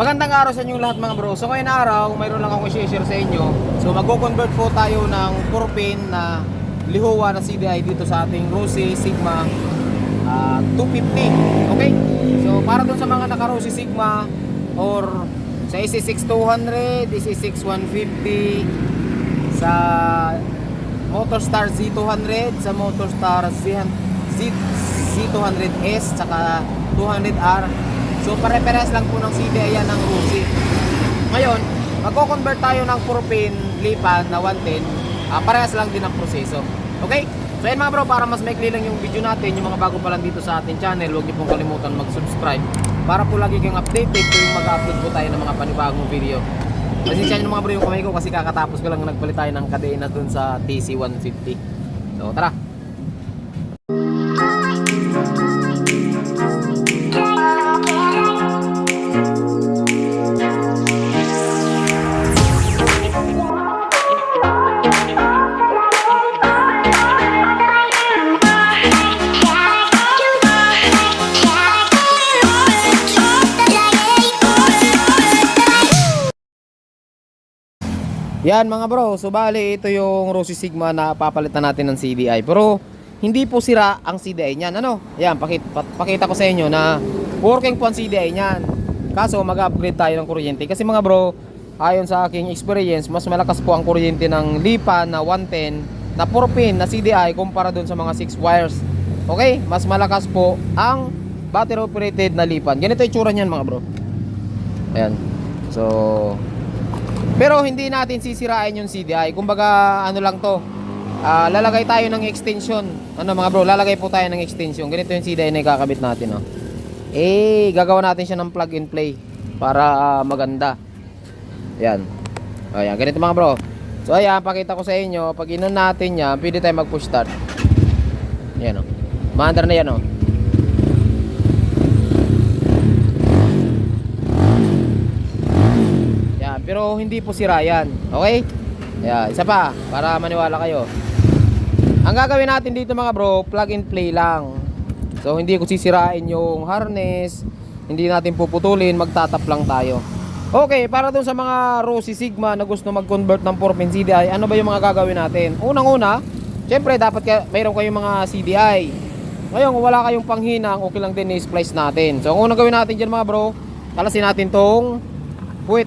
Magandang araw sa inyo lahat mga bro. So ngayon araw, mayroon lang ako i-share sa inyo. So magko-convert po tayo ng 4-pin na lihuwa na CDI dito sa ating Rossi Sigma ah, 250. Okay? So para dun sa mga naka-Rossi Sigma or sa AC6200, AC6150, sa Motorstar Z200, sa Motorstar Z, Z, Z200S, saka 200R. So pare-parehas lang po ng CDI yan ng Rusi. Ngayon, magko-convert tayo ng 4-pin lipan na 110. Ah, parehas lang din ang proseso. Okay? So yan mga bro, para mas maikli lang yung video natin, yung mga bago pa lang dito sa ating channel, huwag niyo pong kalimutan mag-subscribe para po lagi kayong updated tuwing mag-upload po tayo ng mga panibagong video. Pasensya nyo mga bro yung kamay ko kasi kakatapos ko lang nagpalit tayo ng kadena dun sa TC150. So tara! Yan mga bro, so bali ito yung Rossi Sigma na papalitan natin ng CDI. Pero hindi po sira ang CDI niyan. Ano? Yan, pakita, pakita ko sa inyo na working po ang CDI niyan. Kaso mag-upgrade tayo ng kuryente. Kasi mga bro, ayon sa aking experience, mas malakas po ang kuryente ng Lipa na 110 na 4 pin na CDI kumpara dun sa mga 6 wires. Okay? Mas malakas po ang battery operated na Lipan. Ganito yung tsura niyan mga bro. Ayan. So, pero hindi natin sisirain yung CDI. Kumbaga, ano lang to. ah, lalagay tayo ng extension. Ano mga bro, lalagay po tayo ng extension. Ganito yung CDI na ikakabit natin. Oh. Eh, gagawa natin siya ng plug and play. Para ah, maganda. Yan. Ayan, ganito mga bro. So ayan, pakita ko sa inyo. Pag inon natin yan, pwede tayo mag push start. Yan o. Oh. Maandar na yan o. Oh. Yan, pero hindi po sira yan. Okay? Yan, isa pa para maniwala kayo. Ang gagawin natin dito mga bro, plug and play lang. So hindi ko sisirain yung harness, hindi natin puputulin, magtatap lang tayo. Okay, para dun sa mga Rossi Sigma na gusto mag-convert ng 4-pin CDI, ano ba yung mga gagawin natin? Unang-una, syempre dapat ka, mayroon kayong mga CDI. Ngayon, kung wala kayong panghinang, okay lang din i-splice natin. So, ang unang gawin natin dyan mga bro, talasin natin tong puwit.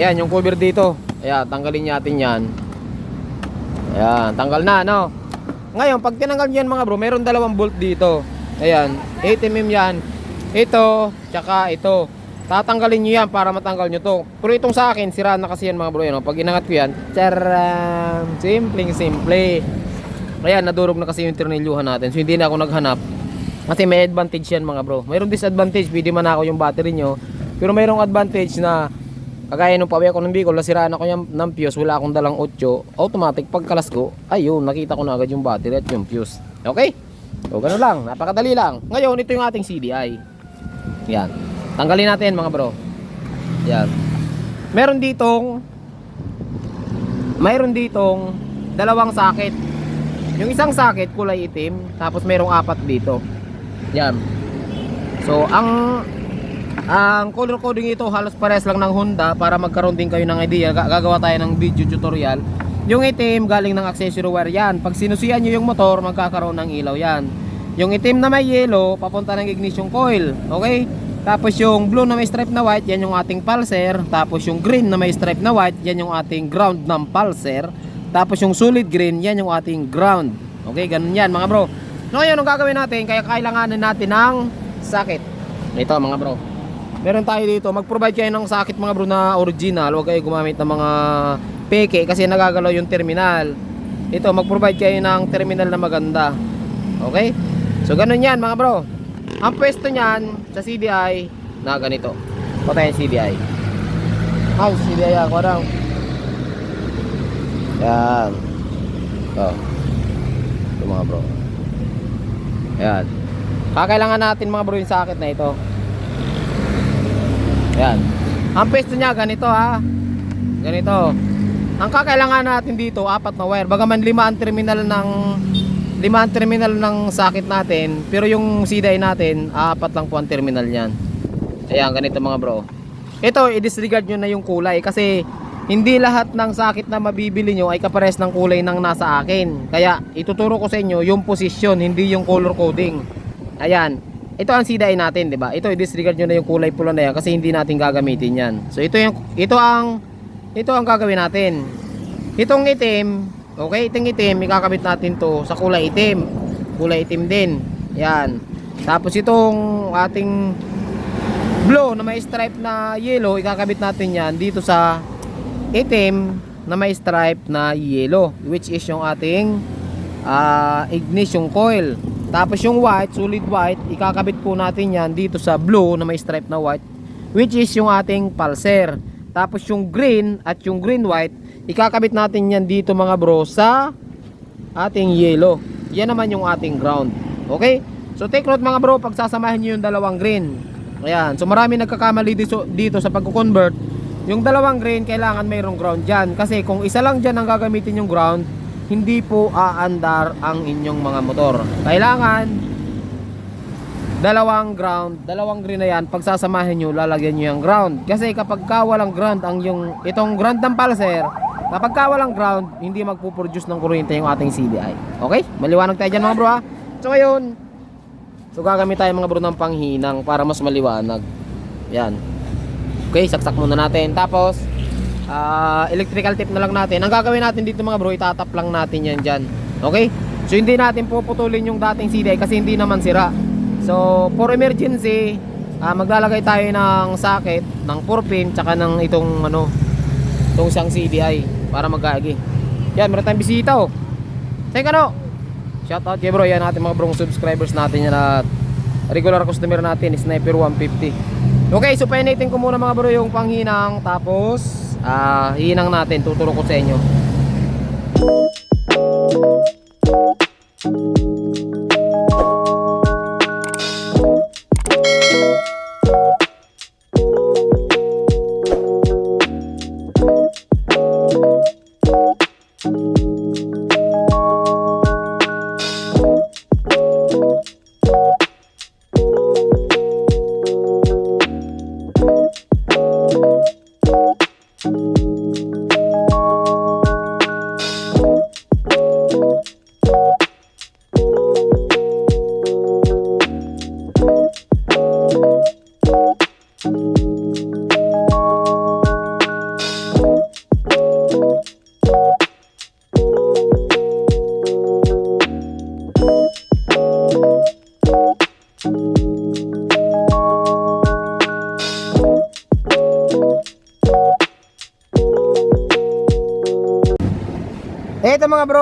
Yan, yung cover dito. Ayan, tanggalin natin yan. Ayan, tanggal na, no? Ngayon, pag tinanggal yan mga bro, meron dalawang bolt dito. Ayan, 8mm yan. Ito, tsaka ito. Tatanggalin nyo yan para matanggal nyo to. Pero itong sa akin, sira na kasi yan mga bro. Yan, oh. Pag inangat ko yan, charam, simpleng simple. Ayan, nadurog na kasi yung tornilyuhan natin. So hindi na ako naghanap. Kasi may advantage yan mga bro. Mayroong disadvantage, pwede man ako yung battery nyo. Pero mayroong advantage na kagaya nung pawi ako ng Bicol, nasiraan ako yung, ng fuse, wala akong dalang 8, automatic pagkalas ko, ayun, nakita ko na agad yung battery at yung fuse. Okay? So, ganun lang, napakadali lang. Ngayon, ito yung ating CDI. Yan. Tanggalin natin mga bro. Yan. Meron ditong mayroon ditong dalawang socket. Yung isang socket kulay itim, tapos mayroong apat dito. Yan. So, ang ang color coding ito halos parehas lang ng Honda para magkaroon din kayo ng idea. Ga- Gagawa tayo ng video tutorial. Yung itim galing ng accessory wire yan. Pag sinusiyan nyo yung motor, magkakaroon ng ilaw yan. Yung itim na may yellow, papunta ng ignition coil. Okay? Tapos yung blue na may stripe na white, yan yung ating pulser. Tapos yung green na may stripe na white, yan yung ating ground ng pulser. Tapos yung solid green, yan yung ating ground. Okay, ganun yan mga bro. So ngayon, ang gagawin natin, kaya kailanganin natin ng socket. Ito mga bro. Meron tayo dito, mag-provide kayo ng socket mga bro na original. Huwag kayo gumamit ng mga peke kasi nagagalaw yung terminal. Ito, mag-provide kayo ng terminal na maganda. Okay? So ganun yan mga bro. Ang pwesto niyan sa CDI na ganito. Patay yung CDI. Ay, CDI ako daw. Yan. Ito. Ito mga bro. Yan. Kakailangan natin mga bro yung socket na ito. Yan. Ang pwesto niya ganito ha. Ganito. Ang kakailangan natin dito, apat na wire. Bagaman lima ang terminal ng lima ang terminal ng socket natin, pero yung CDI natin, apat lang po ang terminal niyan. Ayan, ganito mga bro. ito, i-disregard nyo na yung kulay kasi hindi lahat ng sakit na mabibili nyo ay kapares ng kulay ng nasa akin. Kaya ituturo ko sa inyo yung position, hindi yung color coding. Ayan. Ito ang CDI natin, 'di ba? Ito i-disregard nyo na yung kulay pula na yan kasi hindi natin gagamitin 'yan. So ito yung ito ang ito ang gagawin natin. Itong itim, okay, itong itim, ikakabit natin to sa kulay itim. Kulay itim din. Yan. Tapos itong ating blue na may stripe na yellow, ikakabit natin yan dito sa itim na may stripe na yellow, which is yung ating ah, ignition coil. Tapos yung white, solid white, ikakabit po natin yan dito sa blue na may stripe na white, which is yung ating pulser. Tapos yung green at yung green white, ikakabit natin yan dito mga bro sa ating yellow. Yan naman yung ating ground. Okay? So take note mga bro, pagsasamahin nyo yung dalawang green. Ayan. So marami nagkakamali dito, dito sa pagko-convert. Yung dalawang green, kailangan mayroong ground dyan. Kasi kung isa lang dyan ang gagamitin yung ground, hindi po aandar ang inyong mga motor. Kailangan dalawang ground, dalawang green na yan, pagsasamahin nyo, lalagyan nyo yung ground. Kasi kapag ka walang ground, ang yung, itong ground ng pulser, kapag ka walang ground, hindi magpuproduce ng kuryente yung ating CDI. Okay? Maliwanag tayo dyan mga bro ha. So ngayon, so gagamit tayo mga bro ng panghinang para mas maliwanag. Yan. Okay, saksak muna natin. Tapos, ah, electrical tape na lang natin. Ang gagawin natin dito mga bro, itatap lang natin yan dyan. Okay? So hindi natin puputulin yung dating CDI kasi hindi naman sira. So, for emergency, ah, maglalagay tayo ng socket, ng 4 pin, tsaka ng itong ano, itong isang CDI para magkaagi. Yan, meron tayong bisita oh. Teka no. Shout out kay bro, yan natin mga brong subscribers natin yan at regular customer natin, Sniper 150. Okay, so painitin ko muna mga bro yung panghinang tapos ah hinang natin, tuturo ko sa inyo.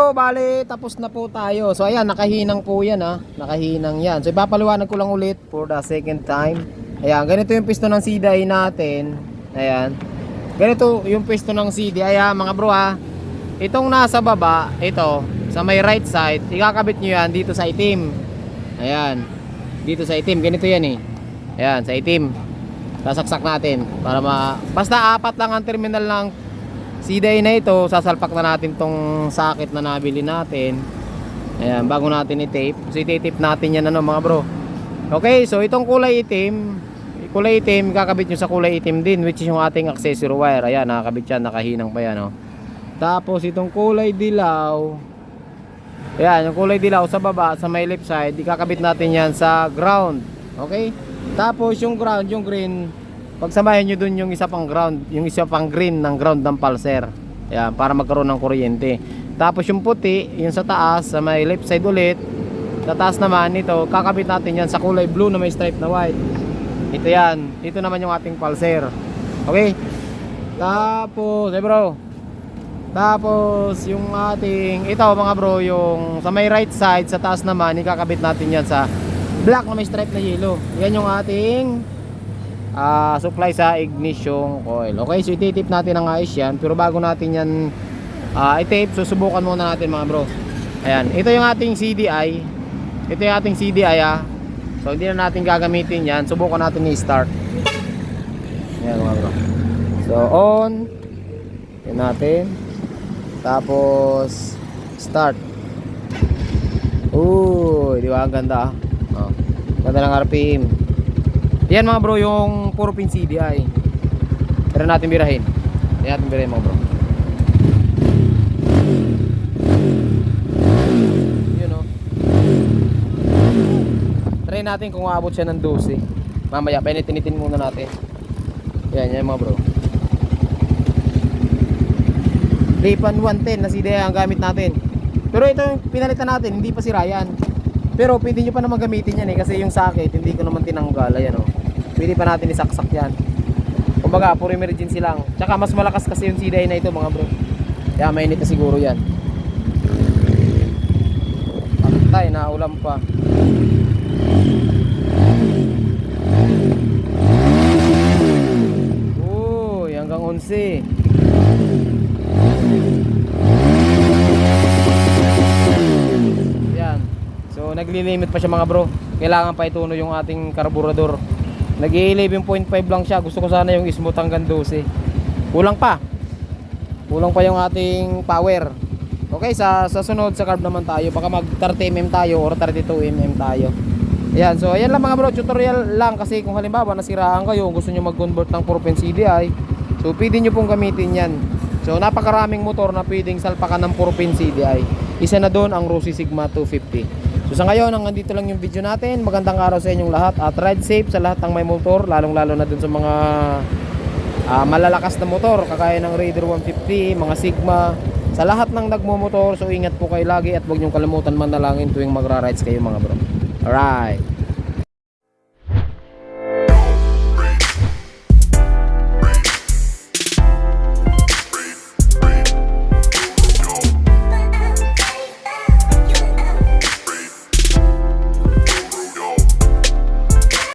Bro, bali tapos na po tayo. So ayan, nakahinang po yan ha. Nakahinang yan. So ipapaliwanag ko lang ulit for the second time. Ayan, ganito yung piston ng CDI natin. Ayan. Ganito yung piston ng CDI ha, mga bro ha. Itong nasa baba, ito, sa may right side, ikakabit nyo yan dito sa itim. Ayan. Dito sa itim, ganito yan eh. Ayan, sa itim. Sasaksak natin para ma... Basta apat lang ang terminal ng CDI na ito, sasalpak na natin tong socket na nabili natin. Ayan, bago natin i-tape. So i-tape natin yan ano mga bro. Okay, so itong kulay itim, kulay itim, kakabit nyo sa kulay itim din, which is yung ating accessory wire. Ayan, nakakabit yan, nakahinang pa yan. Oh. Tapos itong kulay dilaw, ayan, yung kulay dilaw sa baba, sa may left side, ikakabit natin yan sa ground. Okay? Tapos yung ground, yung green, pagsamahin nyo dun yung isa pang ground, yung isa pang green ng ground ng pulser. Ayan, para magkaroon ng kuryente. Tapos yung puti, yung sa taas, sa may left side ulit, sa taas naman ito, kakabit natin yan sa kulay blue na may stripe na white. Ito yan. Ito naman yung ating pulser. Okay? Tapos, eh bro. Tapos, yung ating, ito mga bro, yung sa may right side, sa taas naman, ikakabit natin yan sa black na may stripe na yellow. Yan yung ating ah, supply sa ignition coil. Okay, so ititip natin ang ayos yan. Pero bago natin yan ah, i-tape, susubukan muna natin mga bro. Ayan, ito yung ating CDI. Ito yung ating CDI ah. So hindi na natin gagamitin yan. Subukan natin i-start. Ayan mga bro. So on. Yan natin. Tapos start. Uy, di ba ang ganda ah. Oh, ganda ng RPM. Yan mga bro yung 4 pin CDI. Try natin birahin. Try natin birahin mga bro. Yun oh. Try natin kung aabot siya ng 12. Mamaya, pinitinitin muna natin. Yan, yan mga bro. Ripan 110 na CDI ang gamit natin. Pero ito yung pinalitan natin, hindi pa si Ryan. Pero pwede nyo pa naman gamitin yan eh kasi yung sakit hindi ko naman tinanggal. Ayan o. Pwede pa natin isaksak yan. Kumbaga, puro emergency lang. Tsaka mas malakas kasi yung CDI na ito mga bro. Kaya mainit na siguro yan. Patay, naulam pa. Uy, hanggang 11. Yan. So naglilimit pa siya mga bro. Kailangan pa ituno yung ating karburador. Nag 11.5 lang siya. Gusto ko sana yung smooth hanggang 12. Kulang pa. Kulang pa yung ating power. Okay, sa sa sunod sa carb naman tayo. Baka mag 30 mm tayo or 32 mm tayo. Ayan, so ayan lang mga bro, tutorial lang kasi kung halimbawa nasiraan kayo, gusto nyo mag-convert ng 4 CDI, so pwede nyo pong gamitin yan. So napakaraming motor na pwedeng salpakan ng 4 CDI. Isa na doon ang Rossi Sigma 250. So sa ngayon, hanggang dito lang yung video natin. Magandang araw sa inyong lahat at ride safe sa lahat ng may motor, lalong lalo na dun sa mga ah, malalakas na motor kagaya ng Raider 150, mga Sigma. Sa lahat ng nagmumotor, so ingat po kayo lagi at huwag niyong kalimutan manalangin tuwing magra-rides kayo mga bro. Alright.